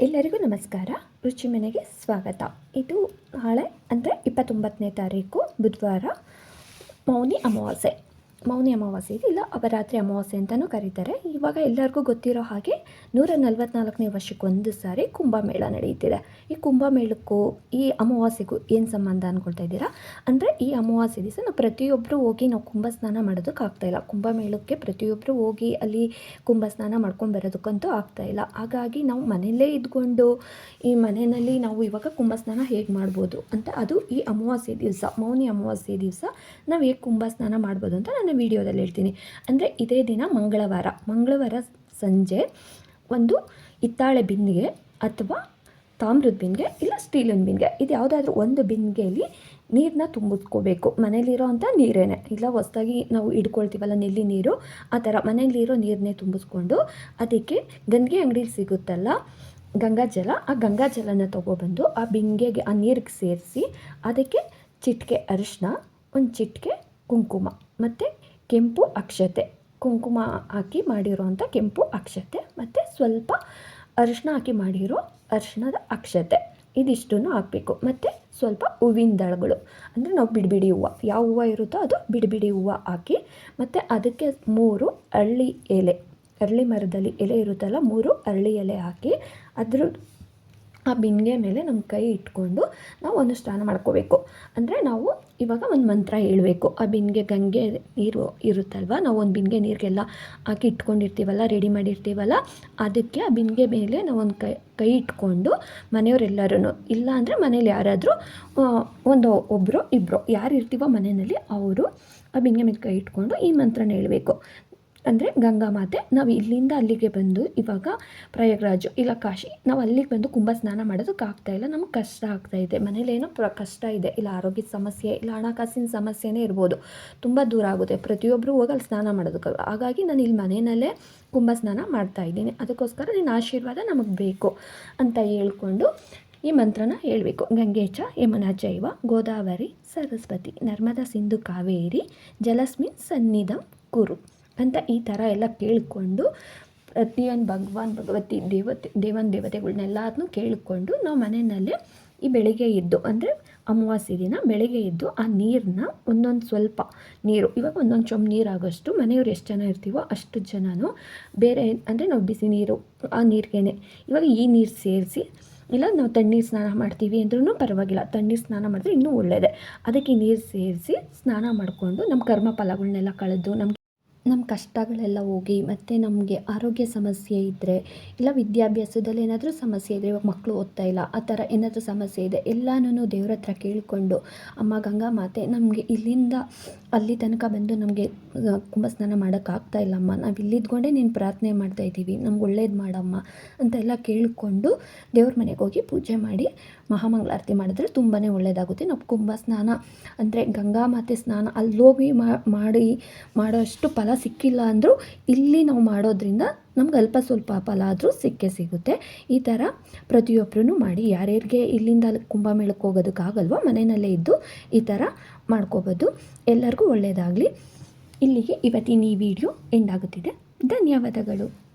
ಎಲ್ಲರಿಗೂ ನಮಸ್ಕಾರ. ರುಚಿ ಮನೆಗೆ ಸ್ವಾಗತ. ಇದು ನಾಳೆ ಅಂದರೆ ಇಪ್ಪತ್ತೊಂಬತ್ತನೇ ತಾರೀಕು ಬುಧವಾರ ಮೌನಿ ಅಮಾವಾಸ್ಯೆ. ಮೌನಿ ಅಮಾವಾಸ್ಯೆ ಇಲ್ಲ ಅವರಾತ್ರಿ ಅಮಾವಾಸ್ಯೆ ಅಂತಲೂ ಕರೀತಾರೆ. ಇವಾಗ ಎಲ್ಲರಿಗೂ ಗೊತ್ತಿರೋ ಹಾಗೆ ನೂರ ನಲ್ವತ್ನಾಲ್ಕನೇ ವರ್ಷಕ್ಕೆ ಒಂದು ಸಾರಿ ಕುಂಭಮೇಳ ನಡೆಯುತ್ತಿದೆ. ಈ ಕುಂಭಮೇಳಕ್ಕೂ, ಈ ಅಮಾವಾಸ್ಯೆಗೂ ಏನು ಸಂಬಂಧ ಅಂದ್ಕೊಳ್ತಾ ಇದ್ದೀರಾ? ಅಂದರೆ ಈ ಅಮಾವಾಸ್ಯೆ ದಿವಸ ನಾವು ಪ್ರತಿಯೊಬ್ಬರು ಹೋಗಿ ನಾವು ಕುಂಭ ಸ್ನಾನ ಮಾಡೋದಕ್ಕಾಗ್ತಾಯಿಲ್ಲ ಕುಂಭಮೇಳಕ್ಕೆ ಪ್ರತಿಯೊಬ್ಬರು ಹೋಗಿ ಅಲ್ಲಿ ಕುಂಭ ಸ್ನಾನ ಮಾಡ್ಕೊಂಡು ಬರೋದಕ್ಕಂತೂ ಇಲ್ಲ. ಹಾಗಾಗಿ ನಾವು ಮನೆಯಲ್ಲೇ ಇದ್ಕೊಂಡು, ಈ ಮನೆಯಲ್ಲಿ ನಾವು ಇವಾಗ ಕುಂಭ ಸ್ನಾನ ಹೇಗೆ ಮಾಡ್ಬೋದು ಅಂತ, ಅದು ಈ ಅಮಾವಾಸ್ಯೆ ದಿವಸ, ಮೌನಿ ಅಮಾವಾಸ್ಯೆ ದಿವಸ ನಾವು ಹೇಗೆ ಕುಂಭ ಸ್ನಾನ ಮಾಡ್ಬೋದು ಅಂತ ನಾನು ವಿಡಿಯೋದಲ್ಲಿ ಹೇಳ್ತೀನಿ. ಅಂದರೆ ಇದೇ ದಿನ ಮಂಗಳವಾರ. ಮಂಗಳವಾರ ಸಂಜೆ ಒಂದು ಹಿತ್ತಾಳೆ ಬಿಂದಿಗೆ ಅಥವಾ ತಾಮ್ರದ ಬಿಂದಿಗೆ ಇಲ್ಲ ಸ್ಟೀಲಿನ ಬಿಂದಿಗೆ, ಇದು ಯಾವುದಾದ್ರೂ ಒಂದು ಬಿಂದಿಗೆಯಲ್ಲಿ ನೀರನ್ನ ತುಂಬಿಸ್ಕೋಬೇಕು. ಮನೇಲಿರೋ ಅಂಥ ನೀರೇನೆ. ಇಲ್ಲ ಹೊಸ್ದಾಗಿ ನಾವು ಇಡ್ಕೊಳ್ತೀವಲ್ಲ ನೆಲ್ಲಿ ನೀರು, ಆ ಥರ ಮನೇಲಿರೋ ನೀರನ್ನೇ ತುಂಬಿಸ್ಕೊಂಡು ಅದಕ್ಕೆ ಗಂಗೆ ಅಂಗಡಿಲಿ ಸಿಗುತ್ತಲ್ಲ ಗಂಗಾಜಲ ಆ ಗಂಗಾಜಲನ ತೊಗೊಬಂದು ಆ ಬಿಂಗೆಗೆ ಆ ನೀರಿಗೆ ಸೇರಿಸಿ ಅದಕ್ಕೆ ಚಿಟಿಕೆ ಅರಿಶಿನ, ಒಂದು ಚಿಟಿಕೆ ಕುಂಕುಮ. ಮತ್ತು ಕೆಂಪು ಅಕ್ಷತೆ, ಕುಂಕುಮ ಹಾಕಿ ಮಾಡಿರೋವಂಥ ಕೆಂಪು ಅಕ್ಷತೆ ಮತ್ತು ಸ್ವಲ್ಪ ಅರಿಶಿನ ಹಾಕಿ ಮಾಡಿರೋ ಅರಿಶಿಣದ ಅಕ್ಷತೆ. ಇದಿಷ್ಟನ್ನು ಹಾಕಬೇಕು. ಮತ್ತು ಸ್ವಲ್ಪ ಹೂವಿನ ದಳಗಳು. ಅಂದರೆ ನಾವು ಬಿಡಿಬಿಡಿ ಹೂವು. ಯಾವ ಹೂವು ಇರುತ್ತೋ ಅದು ಬಿಡಿಬಿಡಿ ಬಿಡಿ ಹೂವು ಹಾಕಿ ಮತ್ತು ಅದಕ್ಕೆ ಮೂರು ಅರಳಿ ಎಲೆ. ಅರಳಿ ಮರದಲ್ಲಿ ಎಲೆ ಇರುತ್ತಲ್ಲ, ಮೂರು ಅರಳಿ ಎಲೆ ಹಾಕಿ ಅದ್ರ ಆ ಬಿಂದಿಗೆ ಮೇಲೆ ನಮ್ಮ ಕೈ ಇಟ್ಕೊಂಡು ನಾವು ಒಂದು ಸ್ನಾನ ಮಾಡ್ಕೋಬೇಕು. ಅಂದರೆ ನಾವು ಇವಾಗ ಒಂದು ಮಂತ್ರ ಹೇಳಬೇಕು. ಆ ಬಿಂದಿಗೆ ಗಂಗೆ ನೀರು ಇರುತ್ತಲ್ವ? ನಾವು ಒಂದು ಬಿಂದಿಗೆ ನೀರಿಗೆಲ್ಲ ಹಾಕಿ ಇಟ್ಕೊಂಡಿರ್ತೀವಲ್ಲ ರೆಡಿ ಮಾಡಿರ್ತೀವಲ್ಲ, ಅದಕ್ಕೆ ಆ ಬಿಂದಿಗೆ ಮೇಲೆ ನಾವು ಒಂದು ಕೈ ಕೈ ಇಟ್ಕೊಂಡು ಮನೆಯವರೆಲ್ಲರೂ ಇಲ್ಲ ಅಂದರೆ ಮನೇಲಿ ಯಾರಾದರೂ ಒಂದು ಒಬ್ಬರು ಇಬ್ಬರು ಯಾರು ಇರ್ತೀವೋ ಮನೆಯಲ್ಲಿ, ಅವರು ಆ ಬಿಂದಿಗೆ ಮೇಲೆ ಕೈ ಇಟ್ಕೊಂಡು ಈ ಮಂತ್ರನ ಹೇಳಬೇಕು. ಅಂದರೆ ಗಂಗಾ ಮಾತೆ, ನಾವು ಇಲ್ಲಿಂದ ಅಲ್ಲಿಗೆ ಬಂದು ಇವಾಗ ಪ್ರಯಾಗ್ರಾಜು, ಇಲ್ಲ ಕಾಶಿ, ನಾವು ಅಲ್ಲಿಗೆ ಬಂದು ಕುಂಭ ಸ್ನಾನ ಮಾಡೋದಕ್ಕೆ ಇಲ್ಲ, ನಮಗೆ ಕಷ್ಟ ಆಗ್ತಾಯಿದೆ ಮನೇಲಿ ಏನೋ ಪ್ರ, ಕಷ್ಟ ಇದೆ, ಇಲ್ಲ ಆರೋಗ್ಯದ ಸಮಸ್ಯೆ, ಇಲ್ಲ ಹಣಕಾಸಿನ ಸಮಸ್ಯೆನೇ ಇರ್ಬೋದು. ತುಂಬ ದೂರ ಆಗುತ್ತೆ. ಪ್ರತಿಯೊಬ್ಬರು ಹೋಗಿ ಅಲ್ಲಿ ಸ್ನಾನ ಮಾಡೋದಕ್ಕೆ. ಹಾಗಾಗಿ ನಾನು ಇಲ್ಲಿ ಮನೆಯಲ್ಲೇ ಕುಂಭ ಸ್ನಾನ ಮಾಡ್ತಾಯಿದ್ದೀನಿ ಅದಕ್ಕೋಸ್ಕರ ನಿನ್ನ ಆಶೀರ್ವಾದ ನಮಗೆ ಬೇಕು ಅಂತ ಹೇಳ್ಕೊಂಡು ಈ ಮಂತ್ರನ ಹೇಳಬೇಕು. ಗಂಗೇಚ ಯಮುನಾ ಜೈವ ಗೋದಾವರಿ ಸರಸ್ವತಿ. ನರ್ಮದಾ ಸಿಂಧು ಕಾವೇರಿ ಜಲಸ್ಮಿನ್ ಸನ್ನಿಧಂ ಕುರು. ಅಂತ ಈ ಥರ ಎಲ್ಲ ಕೇಳಿಕೊಂಡು ಪ್ರತಿಯೊಂದು ಭಗವಾನ್ ಭಗವತಿ ದೇವತೆ, ದೇವನ ದೇವತೆಗಳನ್ನೆಲ್ಲದನ್ನೂ ಕೇಳಿಕೊಂಡು ನಾವು ಮನೆಯಲ್ಲೇ ಈ ಬೆಳಿಗ್ಗೆ ಎದ್ದು, ಅಂದರೆ ಅಮಾವಾಸ್ಯೆ ದಿನ ಬೆಳಗ್ಗೆ ಎದ್ದು ಆ ನೀರನ್ನ ಒಂದೊಂದು ಸ್ವಲ್ಪ ನೀರು, ಇವಾಗ ಒಂದೊಂದು ಚೊಂಬು ನೀರಾಗೋಷ್ಟು ಮನೆಯವ್ರು ಎಷ್ಟು ಜನ ಇರ್ತೀವೋ ಅಷ್ಟು ಜನನೂ ಬೇರೆ, ಅಂದರೆ ನಾವು ಬಿಸಿ ನೀರು, ಆ ನೀರಿಗೇನೆ, ಇವಾಗ ಈ ನೀರು ಸೇರಿಸಿ, ಇಲ್ಲ ನಾವು ತಣ್ಣೀರು ಸ್ನಾನ ಮಾಡ್ತೀವಿ ಅಂದ್ರೂ ಪರವಾಗಿಲ್ಲ, ತಣ್ಣೀರು ಸ್ನಾನ ಮಾಡಿದ್ರೆ ಇನ್ನೂ ಒಳ್ಳೆಯದೇ ಅದಕ್ಕೆ ನೀರು ಸೇರಿಸಿ ಸ್ನಾನ ಮಾಡಿಕೊಂಡು ನಮ್ಮ ಕರ್ಮ ಫಲಗಳನ್ನೆಲ್ಲ ಕಳೆದು ನಮ್ಮ ನಮ್ಮ ಕಷ್ಟಗಳೆಲ್ಲ ಹೋಗಿ ಮತ್ತು ನಮಗೆ ಆರೋಗ್ಯ ಸಮಸ್ಯೆ ಇದ್ದರೆ ಇಲ್ಲ ವಿದ್ಯಾಭ್ಯಾಸದಲ್ಲಿ ಏನಾದರೂ ಸಮಸ್ಯೆ ಇದ್ದರೆ ಇವಾಗ ಮಕ್ಕಳು ಓದ್ತಾ ಇಲ್ಲ, ಆ ಥರ ಏನಾದರೂ ಸಮಸ್ಯೆ ಇದೆ, ಎಲ್ಲನೂ ದೇವ್ರ ಹತ್ರ ಕೇಳಿಕೊಂಡು ಅಮ್ಮ ಗಂಗಾ ಮಾತೆ ನಮಗೆ ಇಲ್ಲಿಂದ ಅಲ್ಲಿ ತನಕ ಬಂದು ನಮಗೆ ಕುಂಭಸ್ನಾನ ಮಾಡೋಕ್ಕಾಗ್ತಾ ಇಲ್ಲಮ್ಮ. ನಾವು ಇಲ್ಲಿದ್ಕೊಂಡೇ ನೀನು ಪ್ರಾರ್ಥನೆ ಮಾಡ್ತಾ ಇದ್ದೀವಿ, ನಮ್ಗೆ ಒಳ್ಳೇದು ಮಾಡಮ್ಮ ಅಂತೆಲ್ಲ ಕೇಳಿಕೊಂಡು ದೇವ್ರ ಮನೆಗೆ ಹೋಗಿ ಪೂಜೆ ಮಾಡಿ ಮಹಾಮಂಗಳಾರತಿ ಮಾಡಿದ್ರೆ ತುಂಬಾ ಒಳ್ಳೆಯದಾಗುತ್ತೆ ನಾವು ಕುಂಭ ಸ್ನಾನ ಅಂದರೆ ಗಂಗಾ ಮಾತೆ ಸ್ನಾನ ಅಲ್ಲೋಗಿ ಮಾಡಿ ಮಾಡೋ ಅಷ್ಟು ಫಲ ಸಿಕ್ಕಿಲ್ಲ ಅಂದರೂ ಇಲ್ಲಿ ನಾವು ಮಾಡೋದ್ರಿಂದ ನಮ್ಗೆ ಅಲ್ಪ ಸ್ವಲ್ಪ ಫಲ ಆದರೂ ಸಿಕ್ಕೇ ಸಿಗುತ್ತೆ. ಈ ಥರ ಪ್ರತಿಯೊಬ್ಬರೂ ಮಾಡಿ, ಯಾರ್ಯಾರಿಗೆ ಇಲ್ಲಿಂದ ಕುಂಭಮೇಳಕ್ಕೆ ಹೋಗೋದಕ್ಕಾಗಲ್ವೋ ಮನೆಯಲ್ಲೇ ಇದ್ದು ಈ ಥರ ಮಾಡ್ಕೋಬೋದು. ಎಲ್ಲರಿಗೂ ಒಳ್ಳೆಯದಾಗಲಿ ಇಲ್ಲಿಗೆ ಇವತ್ತಿನ ಈ ವಿಡಿಯೋ ಎಂಡ್ ಆಗುತ್ತಿದೆ. ಧನ್ಯವಾದಗಳು.